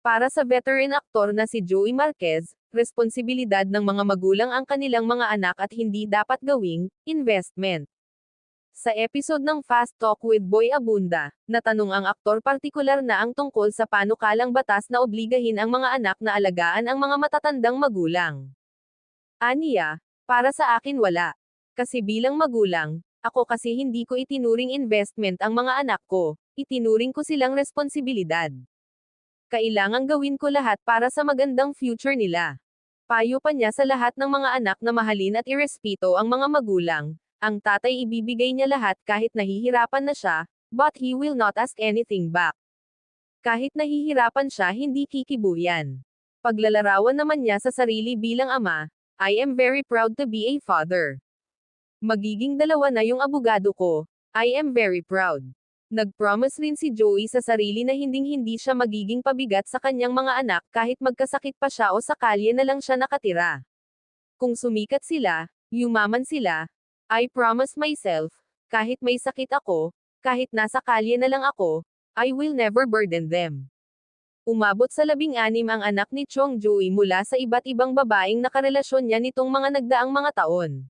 Para sa veteran aktor na si Joey Marquez, responsibilidad ng mga magulang ang kanilang mga anak at hindi dapat gawing investment. Sa episode ng Fast Talk with Boy Abunda, natanong ang aktor partikular na ang tungkol sa panukalang batas na obligahin ang mga anak na alagaan ang mga matatandang magulang. Aniya, para sa akin wala. Kasi bilang magulang, ako kasi hindi ko itinuring investment ang mga anak ko, itinuring ko silang responsibilidad. Kailangang gawin ko lahat para sa magandang future nila. Payo pa niya sa lahat ng mga anak na mahalin at irespeto ang mga magulang, ang tatay ibibigay niya lahat kahit nahihirapan na siya, but he will not ask anything back. Kahit nahihirapan siya hindi kikibuyan. Paglalarawan naman niya sa sarili bilang ama, I am very proud to be a father. Magiging dalawa na yung abogado ko, I am very proud. Nag-promise rin si Joey sa sarili na hinding-hindi siya magiging pabigat sa kanyang mga anak kahit magkasakit pa siya o sa kalye na lang siya nakatira. Kung sumikat sila, yumaman sila, I promise myself, kahit may sakit ako, kahit nasa kalye na lang ako, I will never burden them. Umabot sa labing-anim ang anak ni Chong Joey mula sa iba't ibang babaeng nakarelasyon niya nitong mga nagdaang mga taon.